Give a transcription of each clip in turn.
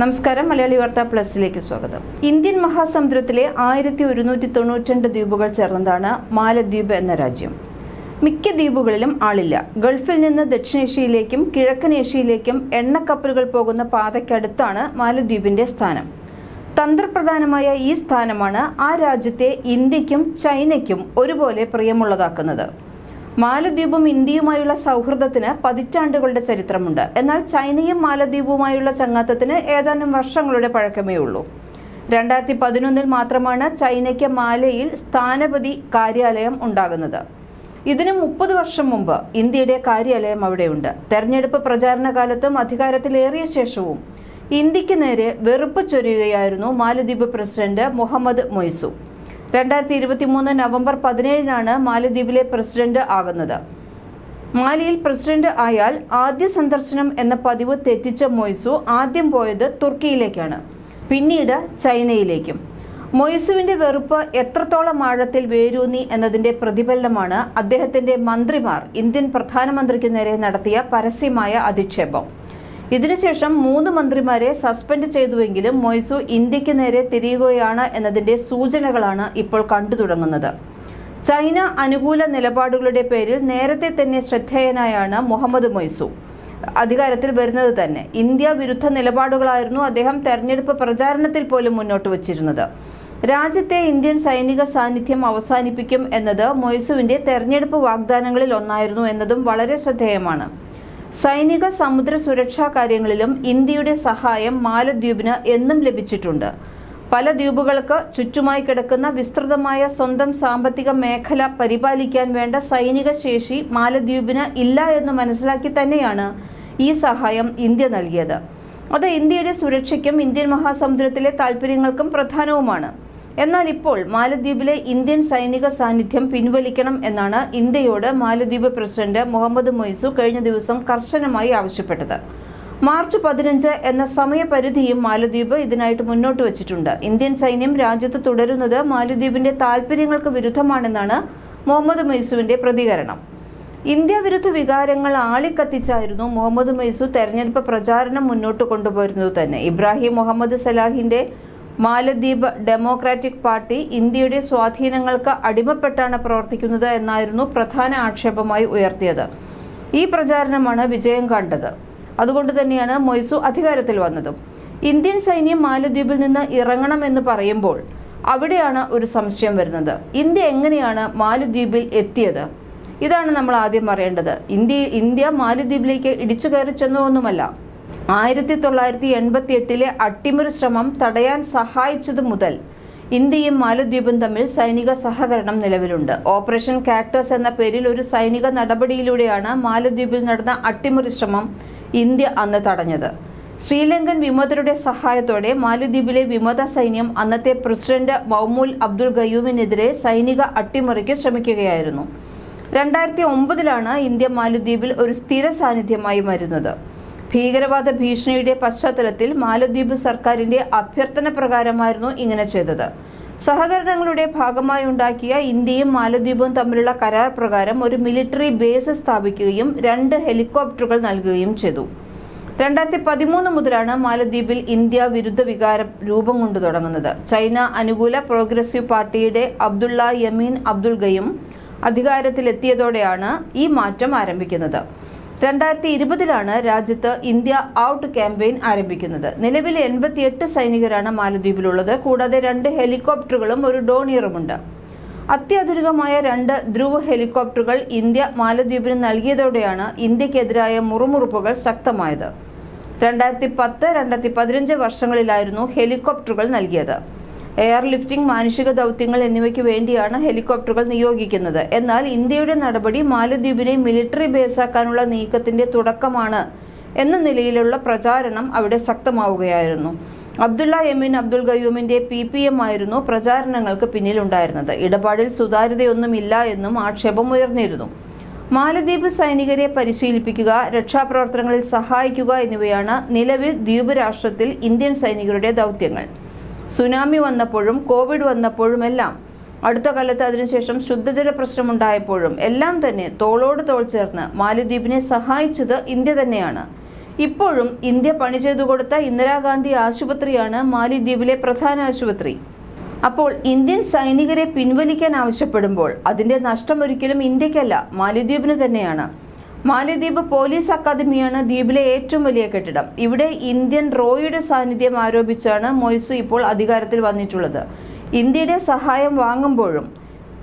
നമസ്കാരം. മലയാളി വാർത്ത പ്ലസിലേക്ക് സ്വാഗതം. ഇന്ത്യൻ മഹാസമുദ്രത്തിലെ ആയിരത്തി ഒരുന്നൂറ്റി തൊണ്ണൂറ്റിരണ്ട് ദ്വീപുകൾ ചേർന്നതാണ് മാലദ്വീപ് എന്ന രാജ്യം. മിക്ക ദ്വീപുകളിലും ആളില്ല. ഗൾഫിൽ നിന്ന് ദക്ഷിണേഷ്യയിലേക്കും കിഴക്കൻ ഏഷ്യയിലേക്കും എണ്ണക്കപ്പലുകൾ പോകുന്ന പാതയ്ക്കടുത്താണ് മാലദ്വീപിന്റെ സ്ഥാനം. തന്ത്രപ്രധാനമായ ഈ സ്ഥാനമാണ് ആ രാജ്യത്തെ ഇന്ത്യക്കും ചൈനയ്ക്കും ഒരുപോലെ പ്രിയമുള്ളതാക്കുന്നത്. മാലദ്വീപും ഇന്ത്യയുമായുള്ള സൗഹൃദത്തിന് പതിറ്റാണ്ടുകളുടെ ചരിത്രമുണ്ട്. എന്നാൽ ചൈനയും മാലദ്വീപുമായുള്ള ചങ്ങാത്തത്തിന് ഏതാനും വർഷങ്ങളുടെ പഴക്കമേ ഉള്ളൂ. രണ്ടായിരത്തി പതിനൊന്നിൽ മാത്രമാണ് ചൈനയ്ക്ക് മാലയിൽ സ്ഥാനപതി കാര്യാലയം ഉണ്ടാകുന്നത്. ഇതിന് മുപ്പത് വർഷം മുമ്പ് ഇന്ത്യയുടെ കാര്യാലയം അവിടെയുണ്ട്. തെരഞ്ഞെടുപ്പ് പ്രചാരണ കാലത്തും അധികാരത്തിലേറിയ ശേഷവും ഇന്ത്യയ്ക്ക് നേരെ വെറുപ്പ് ചൊരിയുകയായിരുന്നു മാലദ്വീപ് പ്രസിഡന്റ് മുഹമ്മദ് മൊയ്സു രണ്ടായിരത്തി ഇരുപത്തി മൂന്ന് നവംബർ പതിനേഴിനാണ് മാലദ്വീപിലെ പ്രസിഡന്റ് ആകുന്നത്. മാലിയിൽ പ്രസിഡന്റ് ആയാൽ ആദ്യ സന്ദർശനം എന്ന പതിവ് തെറ്റിച്ച മൊയ്സു ആദ്യം പോയത് തുർക്കിയിലേക്കാണ്. പിന്നീട് ചൈനയിലേക്കും. മൊയ്സുവിന്റെ വെറുപ്പ് എത്രത്തോളം ആഴത്തിൽ വേരൂന്നി എന്നതിന്റെ പ്രതിഫലനമാണ് അദ്ദേഹത്തിന്റെ മന്ത്രിമാർ ഇന്ത്യൻ പ്രധാനമന്ത്രിക്കു നേരെ നടത്തിയ പരസ്യമായ അധിക്ഷേപം. ഇതിനുശേഷം മൂന്ന് മന്ത്രിമാരെ സസ്പെൻഡ് ചെയ്തുവെങ്കിലും മൊയ്സു ഇന്ത്യയ്ക്ക് നേരെ തിരിയുകയാണ് എന്നതിന്റെ സൂചനകളാണ് ഇപ്പോൾ കണ്ടു തുടങ്ങുന്നത്. ചൈന അനുകൂല നിലപാടുകളുടെ പേരിൽ നേരത്തെ തന്നെ ശ്രദ്ധേയനായാണ് മുഹമ്മദ് മൊയ്സു. അധികാരത്തിൽ വരുന്നത് തന്നെ. ഇന്ത്യ വിരുദ്ധ നിലപാടുകളായിരുന്നു അദ്ദേഹം തെരഞ്ഞെടുപ്പ് പ്രചാരണത്തിൽ പോലും മുന്നോട്ട് വച്ചിരുന്നത്. രാജ്യത്തെ ഇന്ത്യൻ സൈനിക സാന്നിധ്യം അവസാനിപ്പിക്കും എന്നത് മൊയ്സുവിന്റെ തെരഞ്ഞെടുപ്പ് വാഗ്ദാനങ്ങളിൽ ഒന്നായിരുന്നു എന്നതും വളരെ ശ്രദ്ധേയമാണ്. സൈനിക സമുദ്ര സുരക്ഷാ കാര്യങ്ങളിലും ഇന്ത്യയുടെ സഹായം മാലദ്വീപിന് എന്നും ലഭിച്ചിട്ടുണ്ട്. പല ദ്വീപുകൾക്ക് ചുറ്റുമായി കിടക്കുന്ന വിസ്തൃതമായ സ്വന്തം സാമ്പത്തിക മേഖല പരിപാലിക്കാൻ വേണ്ട സൈനിക ശേഷി മാലദ്വീപിന് ഇല്ല എന്ന് മനസ്സിലാക്കി തന്നെയാണ് ഈ സഹായം ഇന്ത്യ നൽകിയത്. അത് ഇന്ത്യയുടെ സുരക്ഷയ്ക്കും ഇന്ത്യൻ മഹാസമുദ്രത്തിലെ താൽപ്പര്യങ്ങൾക്കും പ്രധാനവുമാണ്. എന്നാൽ ഇപ്പോൾ മാലദ്വീപിലെ ഇന്ത്യൻ സൈനിക സാന്നിധ്യം പിൻവലിക്കണം എന്നാണ് ഇന്ത്യയോട് മാലദ്വീപ് പ്രസിഡന്റ് മുഹമ്മദ് മൊയ്സു കഴിഞ്ഞ ദിവസം കർശനമായി ആവശ്യപ്പെട്ടത്. മാർച്ച് പതിനഞ്ച് എന്ന സമയപരിധിയും മാലദ്വീപ് ഇതിനായിട്ട് മുന്നോട്ട് വച്ചിട്ടുണ്ട്. ഇന്ത്യൻ സൈന്യം രാജ്യത്ത് തുടരുന്നത് മാലദ്വീപിന്റെ താൽപര്യങ്ങൾക്ക് വിരുദ്ധമാണെന്നാണ് മുഹമ്മദ് മൈസുവിന്റെ പ്രതികരണം. ഇന്ത്യ വിരുദ്ധ വികാരങ്ങൾ ആളിക്കത്തിച്ചായിരുന്നു മുഹമ്മദ് മൈസു തെരഞ്ഞെടുപ്പ് പ്രചാരണം മുന്നോട്ട് കൊണ്ടുപോയിരുന്നത് തന്നെ. ഇബ്രാഹിം മുഹമ്മദ് സലാഹിന്റെ മാലദ്വീപ് ഡെമോക്രാറ്റിക് പാർട്ടി ഇന്ത്യയുടെ സ്വാധീനങ്ങൾക്ക് അടിമപ്പെട്ടാണ് പ്രവർത്തിക്കുന്നത് എന്നായിരുന്നു പ്രധാന ആക്ഷേപമായി ഉയർത്തിയത്. ഈ പ്രചാരണമാണ് വിജയം കണ്ടത്. അതുകൊണ്ട് തന്നെയാണ് മൊയ്സു അധികാരത്തിൽ വന്നതും. ഇന്ത്യൻ സൈന്യം മാലദ്വീപിൽ നിന്ന് ഇറങ്ങണമെന്ന് പറയുമ്പോൾ അവിടെയാണ് ഒരു സംശയം വരുന്നത്. ഇന്ത്യ എങ്ങനെയാണ് മാലദ്വീപിൽ എത്തിയത്? ഇതാണ് നമ്മൾ ആദ്യം അറിയേണ്ടത് ഇന്ത്യ ഇന്ത്യ മാലദ്വീപിലേക്ക് ഇടിച്ചു കയറി ചെന്നതൊന്നുമല്ല. ആയിരത്തി തൊള്ളായിരത്തി എൺപത്തി എട്ടിലെ അട്ടിമറി ശ്രമം തടയാൻ സഹായിച്ചതു മുതൽ ഇന്ത്യയും മാലദ്വീപും തമ്മിൽ സൈനിക സഹകരണം നിലവിലുണ്ട്. ഓപ്പറേഷൻ കാക്ടസ് എന്ന പേരിൽ ഒരു സൈനിക നടപടിയിലൂടെയാണ് മാലദ്വീപിൽ നടന്ന അട്ടിമറി ശ്രമം ഇന്ത്യ അന്ന് തടഞ്ഞത്. ശ്രീലങ്കൻ വിമതരുടെ സഹായത്തോടെ മാലദ്വീപിലെ വിമത സൈന്യം അന്നത്തെ പ്രസിഡന്റ് മൗമൂൽ അബ്ദുൾ ഗയൂമിനെതിരെ സൈനിക അട്ടിമറിക്ക് ശ്രമിക്കുകയായിരുന്നു. രണ്ടായിരത്തി ഒമ്പതിലാണ് ഇന്ത്യ മാലദ്വീപിൽ ഒരു സ്ഥിര സാന്നിധ്യമായി വരുന്നത്. ഭീകരവാദ ഭീഷണിയുടെ പശ്ചാത്തലത്തിൽ മാലദ്വീപ് സർക്കാരിന്റെ അഭ്യർത്ഥന പ്രകാരമായിരുന്നു ഇങ്ങനെ ചെയ്തത്. സഹകരണങ്ങളുടെ ഭാഗമായി ഉണ്ടാക്കിയ ഇന്ത്യയും മാലദ്വീപും തമ്മിലുള്ള കരാർ പ്രകാരം ഒരു മിലിറ്ററി ബേസ് സ്ഥാപിക്കുകയും രണ്ട് ഹെലികോപ്റ്ററുകൾ നൽകുകയും ചെയ്തു. രണ്ടായിരത്തി പതിമൂന്ന് മുതലാണ് മാലദ്വീപിൽ ഇന്ത്യ വിരുദ്ധ വികാരം രൂപം കൊണ്ടു തുടങ്ങുന്നത്. ചൈന അനുകൂല പ്രോഗ്രസീവ് പാർട്ടിയുടെ അബ്ദുള്ള യമീൻ അബ്ദുൾ ഗയും അധികാരത്തിലെത്തിയതോടെയാണ് ഈ മാറ്റം ആരംഭിക്കുന്നത്. രണ്ടായിരത്തി ഇരുപതിലാണ് രാജ്യത്ത് ഇന്ത്യ ഔട്ട് ക്യാമ്പയിൻ ആരംഭിക്കുന്നത്. നിലവിൽ എൺപത്തിയെട്ട് സൈനികരാണ് മാലദ്വീപിലുള്ളത്. കൂടാതെ രണ്ട് ഹെലികോപ്റ്ററുകളും ഒരു ഡോണിയറുമുണ്ട്. അത്യാധുനികമായ രണ്ട് ധ്രുവ ഹെലികോപ്റ്ററുകൾ ഇന്ത്യ മാലദ്വീപിന് നൽകിയതോടെയാണ് ഇന്ത്യക്കെതിരായ മുറുമുറുപ്പുകൾ ശക്തമായത്. രണ്ടായിരത്തി പത്ത് രണ്ടായിരത്തി പതിനഞ്ച് വർഷങ്ങളിലായിരുന്നു ഹെലികോപ്റ്ററുകൾ നൽകിയത്. എയർ ലിഫ്റ്റിംഗ് മാനുഷിക ദൗത്യങ്ങൾ എന്നിവയ്ക്ക് വേണ്ടിയാണ് ഹെലികോപ്റ്ററുകൾ നിയോഗിക്കുന്നത്. എന്നാൽ ഇന്ത്യയുടെ നടപടി മാലദ്വീപിനെ മിലിറ്ററി ബേസാക്കാനുള്ള നീക്കത്തിന്റെ തുടക്കമാണ് എന്ന നിലയിലുള്ള പ്രചാരണം അവിടെ ശക്തമാവുകയായിരുന്നു. അബ്ദുള്ള എമിൻ അബ്ദുൾ ഗയൂമിന്റെ പി പി എം ആയിരുന്നു പ്രചാരണങ്ങൾക്ക് പിന്നിലുണ്ടായിരുന്നത്. ഇടപാടിൽ സുതാര്യതയൊന്നുമില്ല എന്നും ആക്ഷേപം ഉയർന്നിരുന്നു. മാലദ്വീപ് സൈനികരെ പരിശീലിപ്പിക്കുക രക്ഷാപ്രവർത്തനങ്ങളിൽ സഹായിക്കുക എന്നിവയാണ് നിലവിൽ ദ്വീപ് രാഷ്ട്രത്തിൽ ഇന്ത്യൻ സൈനികരുടെ ദൗത്യങ്ങൾ. സുനാമി വന്നപ്പോഴും കോവിഡ് വന്നപ്പോഴും എല്ലാം അടുത്ത കാലത്ത് അതിനുശേഷം ശുദ്ധജല പ്രശ്നമുണ്ടായപ്പോഴും എല്ലാം തന്നെ തോളോട് തോൾ ചേർന്ന് മാലിദ്വീപിനെ സഹായിച്ചത് ഇന്ത്യ തന്നെയാണ്. ഇപ്പോഴും ഇന്ത്യ പണി ചെയ്തു കൊടുത്ത ഇന്ദിരാഗാന്ധി ആശുപത്രിയാണ് മാലിദ്വീപിലെ പ്രധാന ആശുപത്രി. അപ്പോൾ ഇന്ത്യൻ സൈനികരെ പിൻവലിക്കാൻ ആവശ്യപ്പെടുമ്പോൾ അതിന്റെ നഷ്ടം ഒരിക്കലും ഇന്ത്യക്കല്ല മാലിദ്വീപിന് തന്നെയാണ്. മാലിദ്വീപ് പോലീസ് അക്കാദമിയാണ് ദ്വീപിലെ ഏറ്റവും വലിയ കെട്ടിടം. ഇവിടെ ഇന്ത്യൻ റോയുടെ സാന്നിധ്യം ആരോപിച്ചാണ് മൊയ്സു ഇപ്പോൾ അധികാരത്തിൽ വന്നിട്ടുള്ളത്. ഇന്ത്യയുടെ സഹായം വാങ്ങുമ്പോഴും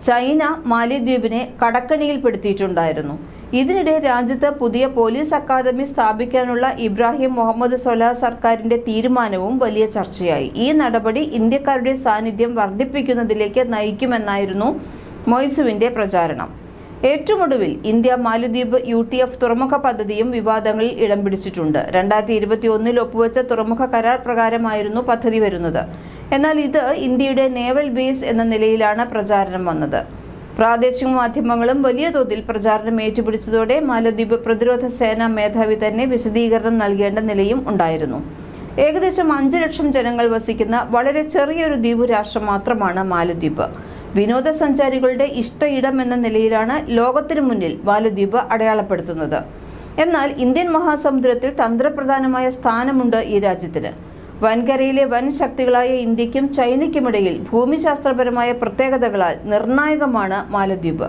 ചൈന മാലിദ്വീപിനെ കടക്കണിയിൽപ്പെടുത്തിയിട്ടുണ്ടായിരുന്നു ഇതിനിടെ രാജ്യത്ത് പുതിയ പോലീസ് അക്കാദമി സ്ഥാപിക്കാനുള്ള ഇബ്രാഹിം മുഹമ്മദ് സൊലാ സർക്കാരിന്റെ തീരുമാനവും വലിയ ചർച്ചയായി. ഈ നടപടി ഇന്ത്യക്കാരുടെ സാന്നിധ്യം വർദ്ധിപ്പിക്കുന്നതിലേക്ക് നയിക്കുമെന്നായിരുന്നു മൊയ്സുവിന്റെ പ്രചാരണം. ഏറ്റവും ഒടുവിൽ ഇന്ത്യ മാലദ്വീപ് യു ടി എഫ് തുറമുഖ പദ്ധതിയും വിവാദങ്ങളിൽ ഇടം പിടിച്ചിട്ടുണ്ട്. രണ്ടായിരത്തി ഇരുപത്തി ഒന്നിൽ ഒപ്പുവെച്ച തുറമുഖ കരാർ പ്രകാരമായിരുന്നു പദ്ധതി വരുന്നത്. എന്നാൽ ഇത് ഇന്ത്യയുടെ നേവൽ ബേസ് എന്ന നിലയിലാണ് പ്രചാരണം വന്നത്. പ്രാദേശിക മാധ്യമങ്ങളും വലിയ തോതിൽ പ്രചാരണം ഏറ്റുപിടിച്ചതോടെ മാലദ്വീപ് പ്രതിരോധ സേനാ മേധാവി തന്നെ വിശദീകരണം നൽകേണ്ട നിലയും ഉണ്ടായിരുന്നു. ഏകദേശം അഞ്ച് ലക്ഷം ജനങ്ങൾ വസിക്കുന്ന വളരെ ചെറിയൊരു ദ്വീപ് രാഷ്ട്രം മാത്രമാണ് മാലദ്വീപ്. വിനോദസഞ്ചാരികളുടെ ഇഷ്ട ഇടം എന്ന നിലയിലാണ് ലോകത്തിനു മുന്നിൽ മാലദ്വീപ് അടയാളപ്പെടുത്തുന്നത്. എന്നാൽ ഇന്ത്യൻ മഹാസമുദ്രത്തിൽ തന്ത്രപ്രധാനമായ സ്ഥാനമുണ്ട് ഈ രാജ്യത്തിന്. വൻകരയിലെ വൻ ശക്തികളായ ഇന്ത്യക്കും ചൈനയ്ക്കുമിടയിൽ ഭൂമിശാസ്ത്രപരമായ പ്രത്യേകതകളാൽ നിർണായകമാണ് മാലദ്വീപ്.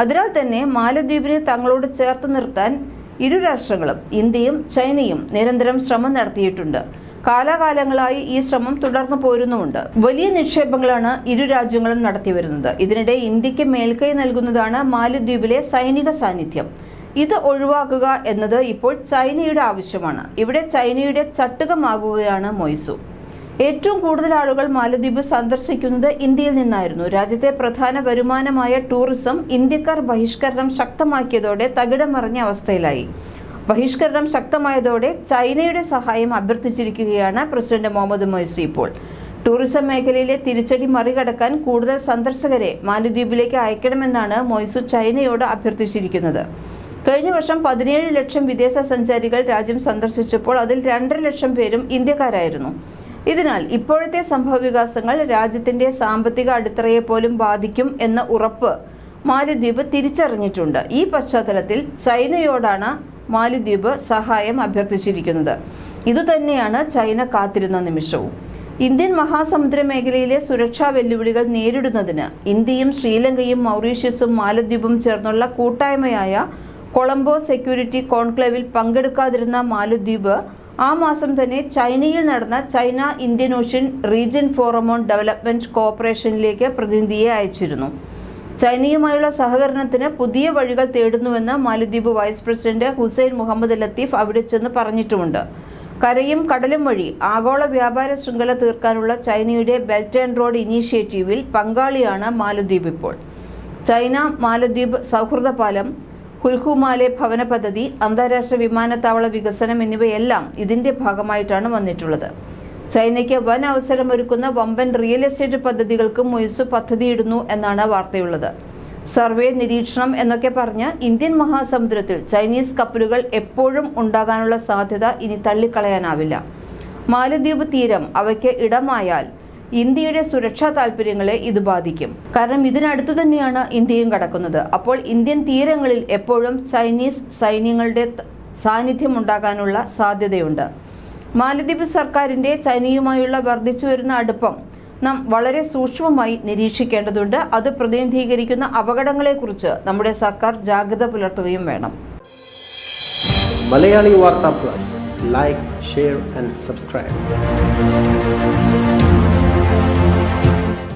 അതിനാൽ തന്നെ മാലദ്വീപിനെ തങ്ങളോട് ചേർത്ത് നിർത്താൻ ഇരു രാഷ്ട്രങ്ങളും ഇന്ത്യയും ചൈനയും നിരന്തരം ശ്രമം നടത്തിയിട്ടുണ്ട്. കാലാകാലങ്ങളായി ഈ ശ്രമം തുടർന്നു പോരുന്നുമുണ്ട്. വലിയ നിക്ഷേപങ്ങളാണ് ഇരു രാജ്യങ്ങളും നടത്തി വരുന്നത് ഇതിനിടെ ഇന്ത്യയ്ക്ക് മേൽക്കൈ നൽകുന്നതാണ് മാലിദ്വീപിലെ സൈനിക സാന്നിധ്യം. ഇത് ഒഴിവാക്കുക എന്നത് ഇപ്പോൾ ചൈനയുടെ ആവശ്യമാണ്. ഇവിടെ ചൈനയുടെ ചട്ടുകമാകുകയാണ് മൊയ്സു. ഏറ്റവും കൂടുതൽ ആളുകൾ മാലദ്വീപ് സന്ദർശിക്കുന്നത് ഇന്ത്യയിൽ നിന്നായിരുന്നു. രാജ്യത്തെ പ്രധാന വരുമാനമായ ടൂറിസം ഇന്ത്യക്കാർ ബഹിഷ്കരണം ശക്തമാക്കിയതോടെ തകിടം മറിഞ്ഞ അവസ്ഥയിലായി. ബഹിഷ്കരണം ശക്തമായതോടെ ചൈനയുടെ സഹായം അഭ്യർത്ഥിച്ചിരിക്കുകയാണ് പ്രസിഡന്റ് മുഹമ്മദ് മൊയ്സു ഇപ്പോൾ. ടൂറിസം മേഖലയിലെ തിരിച്ചടി മറികടക്കാൻ കൂടുതൽ സന്ദർശകരെ മാലദ്വീപിലേക്ക് അയക്കണമെന്നാണ് മൊയ്സു ചൈനയോട് അഭ്യർത്ഥിച്ചിരിക്കുന്നത്. കഴിഞ്ഞ വർഷം പതിനേഴ് ലക്ഷം വിദേശ സഞ്ചാരികൾ രാജ്യം സന്ദർശിച്ചപ്പോൾ അതിൽ രണ്ടര ലക്ഷം പേരും ഇന്ത്യക്കാരായിരുന്നു. ഇതിനാൽ ഇപ്പോഴത്തെ സംഭവവികാസങ്ങൾ രാജ്യത്തിന്റെ സാമ്പത്തിക അടിത്തറയെ പോലും ബാധിക്കും എന്ന ഉറപ്പ് മാലിദ്വീപ് തിരിച്ചറിഞ്ഞിട്ടുണ്ട്. ഈ പശ്ചാത്തലത്തിൽ ചൈനയോടാണ് മാലിദ്വീപ് സഹായം അഭ്യർത്ഥിച്ചിരിക്കുന്നത്. ഇതുതന്നെയാണ് ചൈന കാത്തിരുന്ന നിമിഷവും. ഇന്ത്യൻ മഹാസമുദ്ര മേഖലയിലെ സുരക്ഷാ വെല്ലുവിളികൾ നേരിടുന്നതിന് ഇന്ത്യയും ശ്രീലങ്കയും മൗറീഷ്യസും മാലദ്വീപും ചേർന്നുള്ള കൂട്ടായ്മയായ കൊളംബോ സെക്യൂരിറ്റി കോൺക്ലേവിൽ പങ്കെടുക്കാതിരുന്ന മാലദ്വീപ് ആ മാസം തന്നെ ചൈനയിൽ നടന്ന China Indian ocean region forum on development കോഓപ്പറേഷനിലേക്ക് പ്രതിനിധിയെ അയച്ചിരുന്നു. ചൈനയുമായുള്ള സഹകരണത്തിന് പുതിയ വഴികൾ തേടുന്നുവെന്ന് മാലിദ്വീപ് വൈസ് പ്രസിഡന്റ് ഹുസൈൻ മുഹമ്മദ് ലത്തീഫ് അവിടെ ചെന്ന് പറഞ്ഞിട്ടുമുണ്ട്. കരയും കടലും വഴി ആഗോള വ്യാപാര ശൃംഖല തീർക്കാനുള്ള ചൈനയുടെ ബെൽറ്റ് ആൻഡ് റോഡ് ഇനീഷ്യേറ്റീവിൽ പങ്കാളിയാണ് മാലദ്വീപ് ഇപ്പോൾ. ചൈന മാലദ്വീപ് സൗഹൃദ പാലം ഹുൽഹുമാലെ ഭവന പദ്ധതി അന്താരാഷ്ട്ര വിമാനത്താവള വികസനം എന്നിവയെല്ലാം ഇതിന്റെ ഭാഗമായിട്ടാണ് വന്നിട്ടുള്ളത്. ചൈനയ്ക്ക് വൻ അവസരമൊരുക്കുന്ന വമ്പൻ റിയൽ എസ്റ്റേറ്റ് പദ്ധതികൾക്കും മൊയ്സു പദ്ധതിയിടുന്നു എന്നാണ് വാർത്തയുള്ളത്. സർവേ നിരീക്ഷണം എന്നൊക്കെ പറഞ്ഞ് ഇന്ത്യൻ മഹാസമുദ്രത്തിൽ ചൈനീസ് കപ്പലുകൾ എപ്പോഴും ഉണ്ടാകാനുള്ള സാധ്യത ഇനി തള്ളിക്കളയാനാവില്ല. മാലദ്വീപ് തീരം അവയ്ക്ക് ഇടമായാൽ ഇന്ത്യയുടെ സുരക്ഷാ താല്പര്യങ്ങളെ ഇത് ബാധിക്കും. കാരണം ഇതിനടുത്തു തന്നെയാണ് ഇന്ത്യയും കടക്കുന്നത്. അപ്പോൾ ഇന്ത്യൻ തീരങ്ങളിൽ എപ്പോഴും ചൈനീസ് സൈന്യങ്ങളുടെ സാന്നിധ്യം ഉണ്ടാകാനുള്ള സാധ്യതയുണ്ട്. മാലദ്വീപ് സർക്കാരിന്റെ ചൈനയുമായുള്ള വർദ്ധിച്ചു വരുന്ന അടുപ്പം നാം വളരെ സൂക്ഷ്മമായി നിരീക്ഷിക്കേണ്ടതുണ്ട്. അത് പ്രതിനിധീകരിക്കുന്ന അപകടങ്ങളെക്കുറിച്ച് നമ്മുടെ സർക്കാർ ജാഗ്രത പുലർത്തുകയും വേണം. മലയാളി വാർത്താ plus. Like share and subscribe